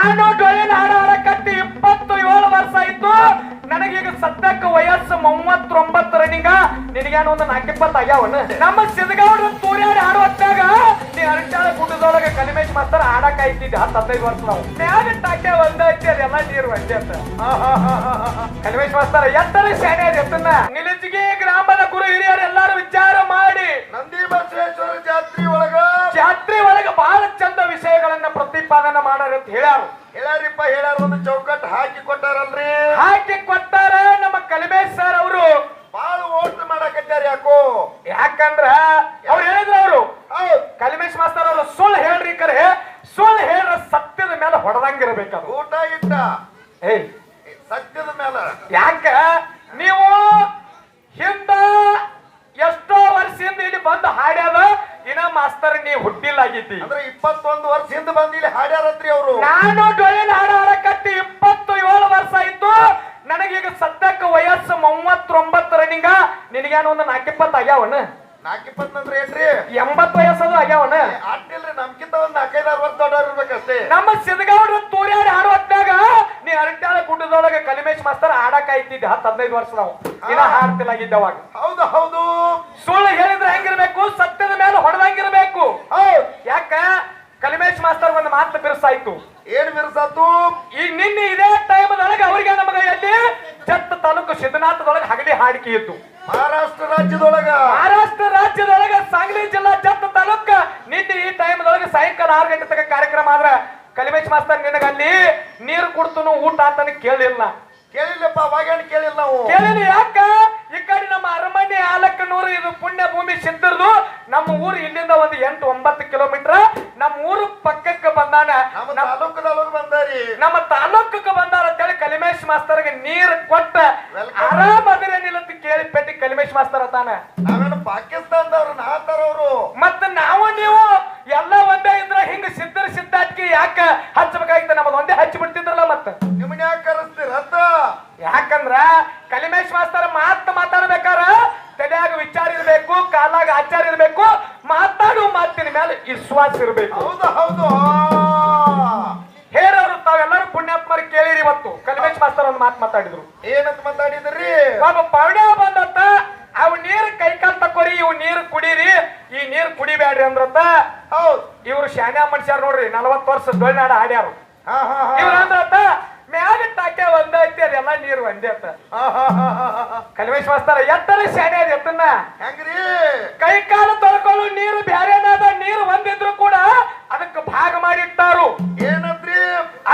ನಾನು ಡೊಳ್ಳಿನ ಹಾಡ ಹಾಡಕತ್ತಿ ಇಪ್ಪತ್ತು ಏಳು ವರ್ಷ ಆಯ್ತು. ನನಗೀಗ ಸದ್ಯಕ್ಕೆ ವಯಸ್ಸು ಮೂವತ್ತೊಂಬತ್ತು ರನ್ನಿಂಗ ನಿನಗೇನು ಒಂದು ನಾಲ್ಕಿಪ್ಪತ್ತು ಆಗ್ಯಾವನ? ನಮ್ಮ ಸಿದ್ಗೌಡ್ರ ತೂರ್ಯಾಡಿ ಹಾಡು ಹೊತ್ತಾಗ ನೀ ಅರಟಾಳ ಗುಡ್ಡದೊಳಗೆ ಕಲಿಮೇಶ್ ಮಾಸ್ತರ್ ಹಾಡಕ್ ಆಯ್ತಿದ್ದೆ ಹತ್ತು ಹದಿನೈದು ವರ್ಷ ನಾವು. ಮ್ಯಾಗ ಟಾಕೆ ಒಂದ ಐತಿ ಅದೆಲ್ಲ ನೀರು ಒಂದೇ ಅಂತ. ಕಲಿಮೇಶ್ ಮಾಸ್ತರ್ ಎತ್ತರ ಶಾಣೆ ಅದ ಅಂತ ಹೇಳ್ಯಾರು. ಹೇಳ್ಯಾರಿಪ್ಪ ಹೇಳ್ಯಾರ ಒಂದು ಚೌಕಟ್ಟು ಹಾಕಿ ಕೊಟ್ಟಾರಲ್ರಿ? ಹಾಕಿ ಕೊಟ್ಟಾರ ನಮ್ಮ ಕಲಿಮೇಶ್ ಸರ್ ಅವರು. ಬಾಳ ಓಟ್ ಮಾಡಕತ್ತಾರ ಯಾಕೋ? ಯಾಕಂದ್ರ ಅವ್ರು ಹೇಳಿದ್ರು ಅವರು. ಕಲಿಮೇಶ್ ಮಾಸ್ತರ್ ಅವರು ಸುಳ್ಳು ಹೇಳ್ರಿ ಕರೆ. ಸುಳ್ಳು ಹೇಳ್ರ ಸತ್ಯದ ಮೇಲೆ ಹೊಡೆದಂಗಿರ್ಬೇಕು ಊಟ ಇಟ್ಟ ಏಯ್ ಸತ್ಯದ ಮೇಲ ಯಾಕ ನೀವು ಹಿಂದ ಎಷ್ಟೋ ವರ್ಷದಿಂದ ಇಲ್ಲಿ ಬಂದು ಹಾಡ್ಯಾದ ಇನ್ನ ಮಾಸ್ತರ್ ಹುಟ್ಟಿಲ್ಲ ಆಗೈತಿ ಅಂದ್ರೆ ಇಪ್ಪತ್ತೊಂದು ವರ್ಷ ಹಿಂದೆ ಬಂದಿಲ್ಲ ಇಲ್ಲಿ ಹಾಡ್ಯಾರತ್ರಿ ಅವರು. ನಾನು ಡೊಳ್ಳಿನ ಹಾಡ ಹಾಡಕತ್ತಿ ಇಪ್ಪತ್ತು ಏಳು ವರ್ಷ ಆಯ್ತು. ನನಗೀಗ ಸದ್ಯಕ್ಕೆ ವಯಸ್ಸು ಮೂವತ್ತೊಂಬತ್ತು ರನ್ನಿಂಗ ನಿನಗೇನು ಒಂದು ನಾಲ್ಕಿಪ್ಪತ್ತು ಆಗ್ಯಾವನ? ನಾಲ್ಕು ಇಪ್ಪತ್ತಂದ್ರೆ ಏನ್ರಿ? ಎಂಬತ್ತು ವಯಸ್ಸದು ಆಗ್ಯಾವನ? ಒಂದ್ ನಾಲ್ಕೈದಾರು ವರ್ಷ ದೊಡ್ಡವ್ರು ಇರ್ಬೇಕಷ್ಟೇ. ನಮ್ಮ ಸಿದ್ಗೌಡ್ರ ತೂರ್ಯಾಡಿ ಹಾಡು ಹೊತ್ತಾಗ ನೀ ಗುಡ್ಡದೊಳಗೆ ಕಲಿಮೇಶ್ ಮಾಸ್ತರ್ ಆಡಕ್ ಆಯ್ತಿದ್ದೆ ಹತ್ತು ಹದಿನೈದು ವರ್ಷ ನಾವು. ಇನ್ನ ಅವಾಗ. ಹೌದು ಹೌದು. ಸುಳ್ಳು ಹೇಳಿದ್ರೆ ಹೆಂಗಿರ್ಬೇಕು ಸತ್ಯದ ಮೇಲೆ ಹೊಡೆದಂಗಿರ್ಬೇಕು ಹೌದ್ ಯಾಕ ಕಲಿಮೇಶ್ ಮಾಸ್ತರ್ ಒಂದು ಮಾತು ಬಿರ್ಸಾಯ್ತು ಏನ್ ಬಿರ್ಸಾತು ಈಗ ನಿನ್ನೆ ಇದೇ ಟೈಮ್ದೊಳಗೆ ಅವರಿಗೆ ನಮಗೆ ಎಲ್ಲಿ ಜತ್ ತಾಲೂಕು ಸಿದ್ಧನಾಥದೊಳಗೆ ಹಗಲಿ ಹಾಡಿಕೆ ಇತ್ತು. ಮಹಾರಾಷ್ಟ್ರ ರಾಜ್ಯದೊಳಗ. ಮಹಾರಾಷ್ಟ್ರ ರಾಜ್ಯದೊಳಗ ಸಾಂಗ್ಲಿ ಜಿಲ್ಲಾ ಜತ್ ತಾಲೂಕ ನಿನ್ನೆ ಈ ಟೈಮ್ದೊಳಗೆ ಸಾಯಂಕಾಲ ಆರು ಗಂಟೆ ತನಕ ಕಾರ್ಯಕ್ರಮ ಆದ್ರೆ ಕಲಿಮೇಶ್ ಮಾಸ್ತರ್ ನಿನಗ ಅಲ್ಲಿ ನೀರು ಕುಡ್ತನು ಊಟ ಅಂತಾನೆ ಕೇಳಿಲ್ಲ. ಕೇಳಿಲ್ಲಪ್ಪ ಅವಾಗೇನು ಕೇಳಿಲ್ಲ ನಾವು? ಕೇಳಿಲ್ಲ ಯಾಕ? ಈ ಕಡೆ ನಮ್ಮ ಅರಮನೆ ಆಲಕ್ಕನೂರು ಇದು ಪುಣ್ಯ ಭೂಮಿ ಸಿದ್ಧರ್ದು. ನಮ್ಮ ಊರು ಇಲ್ಲಿಂದ ಒಂದು ಎಂಟು ಒಂಬತ್ತು ಕಿಲೋಮೀಟರ್. ನಮ್ಮ ಊರು ಪಕ್ಕಕ್ಕೆ ಬಂದಾನ. ಬಂದಾರಿ. ನಮ್ಮ ತಾಲೂಕಕ್ಕೆ ಬಂದಾರ ಅಂತೇಳಿ ಕಲಿಮೇಶ್ ಮಾಸ್ತರ್ಗೆ ನೀರ್ ಕೊಟ್ಟ. ಆರಾಮ್ ಅದಿರ ನಿಲ್ಲಂತ ಕೇಳಿ ಪೆಟ್ಟಿ ಕಲಿಮೇಶ್ ಮಾಸ್ತರ್ ತಾನ. ನಾವೇನು ಪಾಕಿಸ್ತಾನದವ್ರು ನಾತಾರ ಅವರು ಮತ್ತ ನಾವು ನೀವು ಎಲ್ಲ ಒಂದೇ ಇದ್ರ ಹಿಂಗ ಸಿದ್ಧರ ಸಿದ್ಧಾಟ್ಕಿ ಯಾಕ ಹಚ್ಚಬೇಕಾಗಿತ್ತ? ನಮ್ಮದು ಒಂದೇ ಹಚ್ಚಿ ಬಿಡ್ತಿದ್ರಲ್ಲ ಮತ್ತ. ನಿಮ್ಮನ್ನ ಯಾಕೆ ಕರೆಸ್ತೀರ ಯಾಕಂದ್ರ ಕಲಿಮೇಶ್ ಮಾಸ್ತರ್ ಮಾತ್ ಮಾತಾಡ್ಬೇಕಾರ ತಲೆಯಾಗ ವಿಚಾರ ಇರ್ಬೇಕು ಕಾಲಾಗ ಆಚಾರ ಇರ್ಬೇಕು ಮಾತಾಡು ಮಾತಿನ ಮೇಲೆ ವಿಶ್ವಾಸ ಇರಬೇಕು. ಹೌದು ಹೌದು. ಹೇರವರು ತಾವೆಲ್ಲರೂ ಪುಣ್ಯಾತ್ಮರು ಕೇಳಿರಿ ಇವತ್ತು. ಕಲಿಮೇಶ್ ಮಾಸ್ತರ್ ಒಂದು ಮಾತು ಮಾತಾಡಿದ್ರು. ಏನಂತ ಮಾತಾಡಿದ್ರಿ? ಪಾಪ ಪವಣೆ ಬಂದತ್ತ ಅವ್ ನೀರ್ ಕೈಕಾಲ್ ತಕೋರಿ ಇವ್ ನೀರ್ ಕುಡೀರಿ. ಈ ನೀರ್ ಕುಡಿಬೇಡ್ರಿ ಅಂದ್ರತ್ತ. ಹೌದ್. ಇವ್ರು ಶಾನ್ಯ ಮನುಷ್ಯರ್ ನೋಡ್ರಿ ನಲವತ್ತು ವರ್ಷ ದೊಳ್ನಾಡ ಆಡ್ಯಾರು. ಹಾ ಹಾ ಹಾ. ಇವ್ರ ಅಂದ್ರತ್ತ ಒಂದೇ ನೀರು ಒಂದೇ ಅತ್ತ. ಕಲ್ವೇಶ್ ಮಾಸ್ತರ ಎತ್ತರ ಶಾಣೆ ಅದ ಎತ್ತನ್ನ. ಹೆಂಗ್ರಿ? ಕೈ ಕಾಲು ತೊಳ್ಕೊಳ್ಳು ನೀರು ಬ್ಯಾರೇನಾದ ನೀರು ಒಂದಿದ್ರು ಕೂಡ ಅದಕ್ಕೆ ಭಾಗ ಮಾಡಿಟ್ಟಾರು. ಏನಂದ್ರಿ?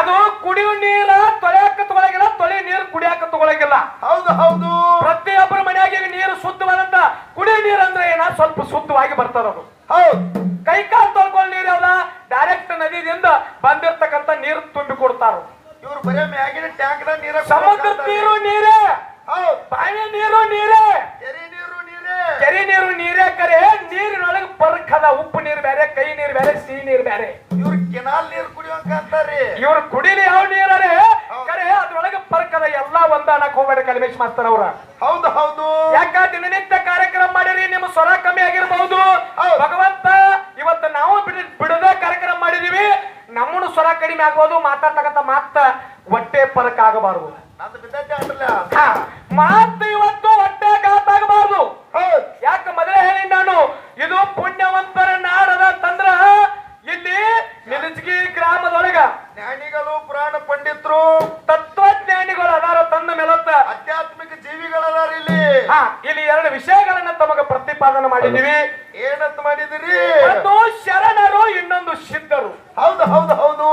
ಅದು ಕುಡಿಯೋ ನೀರ ತೊಳೆಯಕ್ಕ ತಗೊಳಗಿಲ್ಲ ತೊಳೆ ನೀರು ಕುಡಿಯಾಕ ತಗೊಳಗಿಲ್ಲ. ಹೌದು ಹೌದು. ಪ್ರತಿಯೊಬ್ಬರ ಮನೆಯಾಗ ನೀರು ಶುದ್ಧವಾದಂತ ಕುಡಿಯೋ ನೀರು ಅಂದ್ರೆ ಏನ? ಸ್ವಲ್ಪ ಶುದ್ಧವಾಗಿ ಬರ್ತದ ಅದು ಹೌದು. ಕೈ ಕಾಲು ಇವ್ರು ಬರೇ ಮ್ಯಾಗಿನ ಟ್ಯಾಂಕ್ ನೀರ ಸಮುದ್ರ ನೀರು ನೀರೇ. ಬಾಯಿ ಬಾವಿ ನೀರು ನೀರೇ. ಕೆರೆ ನೀರು ನೀರೇ. ಕೆರೆ ನೀರು ನೀರೇ ಕರೆ. ನೀರಿನೊಳಗೆ ಪರ್ಕ್ ಅದ. ಉಪ್ಪು ನೀರು ಬೇರೆ ಕೈ ನೀರು ಬೇರೆ ಸಿಹಿ ನೀರು ಬೇರೆ. ಇವ್ರು ಕೆನಾಲ್ ನೀರು ಕುಡಿಯೋಕ ಅಂತಾರ್ರಿ ಇವ್ರು ಕುಡಿಲಿ ಯಾವ ನೀರೇ ಕರೆ ಅದ್ರೊಳಗೆ ಪರ್ಕ್ ಅದ. ಎಲ್ಲಾ ಒಂದ ಅನ್ನಕ್ ಹೋಗ್ಬೇಡ ಕಲಿಮೇಶ್ ಮಾಸ್ತರ್ ಅವ್ರ. ಹೌದು ಹೌದು. ಯಾಕ ದಿನನಿತ್ಯ ಕಾರ್ಯಕ್ರಮ ಮಾಡಿರಿ? ನಿಮ್ಮ ಸ್ವರ ಕಮ್ಮಿ ಆಗಿರಬಹುದು ಹೌದು. ಭಗವಂತ ಇವತ್ತು ನಾವು ಬಿಡ ಬಿಡದ ಕಾರ್ಯಕ್ರಮ ಮಾಡಿದೀವಿ ನಮ್ಮನ್ನು ಸ್ವರ ಕಡಿಮೆ ಆಗ್ಬೋದು ಮಾತಾಡ್ತಕ್ಕಂಥ ಮಾತ ಹೊಟ್ಟೆ ಪರಕ್ ಆಗಬಾರದು. ಮಾತು ಇವತ್ತು ಹೊಟ್ಟೆ ಗಾತಾಗಬಾರದು ಯಾಕೆ ಮೊದಲೇ ಹೇಳಿ ನಾನು ಇದು ಪುಣ್ಯವಂತರ ನಾಡದ ತಂದ್ರ. ಇಲ್ಲಿ ನಿಲಜಗಿ ಗ್ರಾಮದೊಳಗ ಜ್ಞಾನಿಗಳು ಪುರಾಣ ಪಂಡಿತರು ವಿಷಯಗಳನ್ನ ತಮಗ ಪ್ರತಿಪಾದನೆ ಮಾಡಿದೀವಿ ಏನಂತ ಮಾಡಿದಿರಿ ಅದು ಶರಣರು ಇನ್ನೊಂದು ಸಿದ್ಧರು ಹೌದು ಹೌದು ಹೌದು.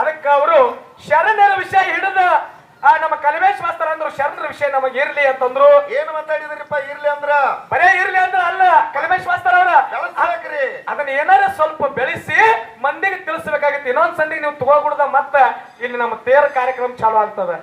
ಅದಕ್ಕೆ ಅವರು ಶರಣರ ವಿಷಯ ಹಿಡಿದ ಆ, ನಮ್ಮ ಕಲಿಮೇಶ್ ಮಾಸ್ತರ್ ಅಂದ್ರು ಶರಣರ ವಿಷಯ ನಮಗೆ ಇರ್ಲಿ ಅಂತಂದ್ರು. ಏನು ಮಾತಾಡಿದ್ರಿಪ್ಪ ಇರ್ಲಿ ಅಂದ್ರ? ಬರೇ ಇರ್ಲಿ ಅಂದ್ರ ಅಲ್ಲ ಕಲಿಮೇಶ್ ಮಾಸ್ತರ್ ಅವರ ಅದನ್ನ ಏನಾರ ಸ್ವಲ್ಪ ಬೆಳೆಸಿ ಮಂದಿಗೆ ತಿಳಿಸ್ಬೇಕಾಗಿತ್ತು. ಇನ್ನೊಂದ್ ಸಂದಿಗೆ ನೀವು ತಗೋಬಿಡ್ದ ಮತ್ತ ಇಲ್ಲಿ ನಮ್ಮ ತೇರ ಕಾರ್ಯಕ್ರಮ ಚಾಲು ಆಗ್ತದೆ.